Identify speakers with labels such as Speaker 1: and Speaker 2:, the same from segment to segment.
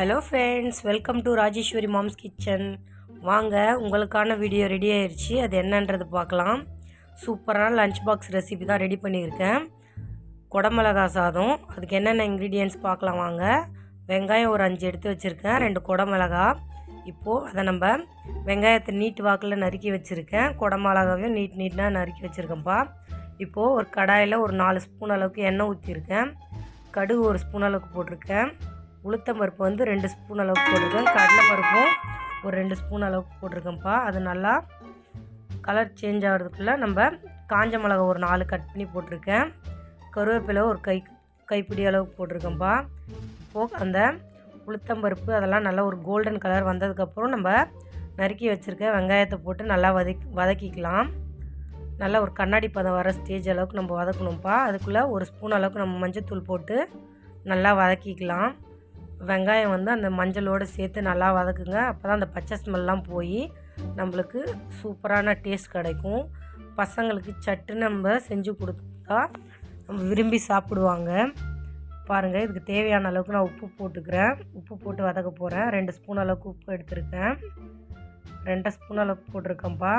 Speaker 1: Hello friends welcome to Rajeswari mom's kitchen வாங்க உங்களுக்கான video ready ஆயிடுச்சு அது என்னன்றது பார்க்கலாம். சூப்பரான லஞ்ச் பாக்ஸ் ரெசிபி தான் ரெடி பண்ணியிருக்கேன். குடமிளகா சாதம். அதுக்கு என்னென்ன இன்க்ரீடியன்ட்ஸ் பார்க்கலாம் வாங்க. வெங்காயம் ஒரு அஞ்சு எடுத்து வச்சுருக்கேன். ரெண்டு குடமிளகா. இப்போது அதை நம்ம வெங்காயத்தை நீட் வாக்கில் நறுக்கி வச்சுருக்கேன். குடமிளகாவையும் நீட் நீட்டாக நறுக்கி வச்சுருக்கேன்ப்பா. இப்போது ஒரு கடாயில் ஒரு நாலு ஸ்பூன் அளவுக்கு எண்ணெய் ஊற்றிருக்கேன் கடுகு ஒரு ஸ்பூன் அளவுக்கு போட்டிருக்கேன். உளுத்தம் பருப்பு வந்து ரெண்டு ஸ்பூன் அளவுக்கு போட்டிருக்கேன். கடலை பருப்பும் ஒரு ரெண்டு ஸ்பூன் அளவுக்கு போட்டிருக்கேன்ப்பா. அது நல்லா கலர் சேஞ்ச் ஆகிறதுக்குள்ளே நம்ம காஞ்ச மிளகா ஒரு நாலு கட் பண்ணி போட்டிருக்கேன். கருவேப்பிலை ஒரு கை கைப்பிடி அளவுக்கு போட்டிருக்கேன்ப்பா. இப்போது அந்த உளுத்தம்பருப்பு அதெல்லாம் நல்லா ஒரு கோல்டன் கலர் வந்ததுக்கப்புறம் நம்ம நறுக்கி வச்சுருக்க வெங்காயத்தை போட்டு நல்லா வதக்கி வதக்கிக்கலாம். நல்லா ஒரு கண்ணாடி பதம் வர ஸ்டேஜ் அளவுக்கு நம்ம வதக்கணும்ப்பா. அதுக்குள்ளே ஒரு ஸ்பூன் அளவுக்கு நம்ம மஞ்சத்தூள் போட்டு நல்லா வதக்கிக்கலாம். வெங்காயம் வந்து அந்த மஞ்சளோடு சேர்த்து நல்லா வதக்குங்க. அப்போ தான் அந்த பச்சை ஸ்மெல்லாம் போய் நம்மளுக்கு சூப்பரான டேஸ்ட் கிடைக்கும். பசங்களுக்கு சட்டு நம்ம செஞ்சு கொடுத்தா நம்ம விரும்பி சாப்பிடுவாங்க. பாருங்கள் இதுக்கு தேவையான அளவுக்கு நான் உப்பு போட்டுக்கிறேன். உப்பு போட்டு வதக்க போகிறேன் ரெண்டு ஸ்பூன் அளவுக்கு உப்பு எடுத்திருக்கேன். ரெண்டரை ஸ்பூன் அளவுக்கு போட்டிருக்கேன்ப்பா.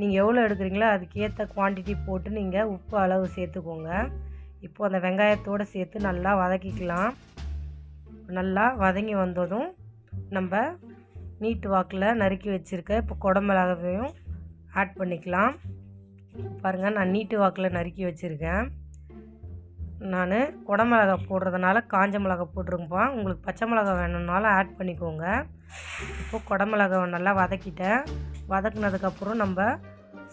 Speaker 1: நீங்கள் எவ்வளோ எடுக்கிறீங்களோ அதுக்கேற்ற குவான்டிட்டி போட்டு நீங்கள் உப்பு அளவு சேர்த்துக்கோங்க. இப்போது அந்த வெங்காயத்தோடு சேர்த்து நல்லா வதக்கிக்கலாம். நல்லா வதங்கி வந்ததும் நம்ம நீட்டு வாக்கில் நறுக்கி வச்சுருக்க இப்போ குடமிளகாவையும் ஆட் பண்ணிக்கலாம். பாருங்கள் நான் நீட்டு வாக்கில் நறுக்கி வச்சுருக்கேன். நான் குடமிளகா போடுறதுனால காஞ்ச மிளகா போட்டிருக்கேன்ப்பா உங்களுக்கு பச்சை மிளகா வேணும்னாலும் ஆட் பண்ணிக்கோங்க. இப்போ குடமிளகாவை நல்லா வதக்கிட்டேன். வதக்குனதுக்கப்புறம் நம்ம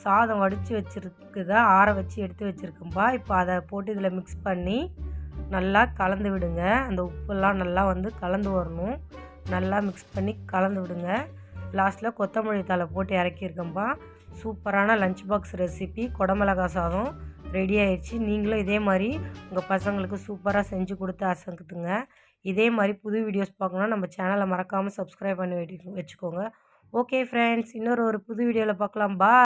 Speaker 1: சாதம் வடித்து வச்சுருக்குதா ஆற வச்சு எடுத்து வச்சுருக்கோம்ப்பா இப்போ அதை போட்டு இதில் மிக்ஸ் பண்ணி நல்லா கலந்து விடுங்க. அந்த உப்பெல்லாம் நல்லா வந்து கலந்து வரணும். நல்லா மிக்ஸ் பண்ணி கலந்து விடுங்க. லாஸ்ட்டில் கொத்தமல்லி தலை போட்டு இறக்கியிருக்கேன்ப்பா சூப்பரான லஞ்ச் பாக்ஸ் ரெசிபி குடமிளகா சாதம் ரெடி ஆயிடுச்சு நீங்களும் இதே மாதிரி உங்கள் பசங்களுக்கு சூப்பராக செஞ்சு கொடுத்து அசங்குத்துங்க இதே மாதிரி புது வீடியோஸ் பார்க்கணுன்னா நம்ம சேனலை மறக்காமல் சப்ஸ்கிரைப் பண்ணி வெட்டி வச்சுக்கோங்க. ஓகே ஃப்ரெண்ட்ஸ் இன்னொரு ஒரு புது வீடியோவில் பார்க்கலாம். பா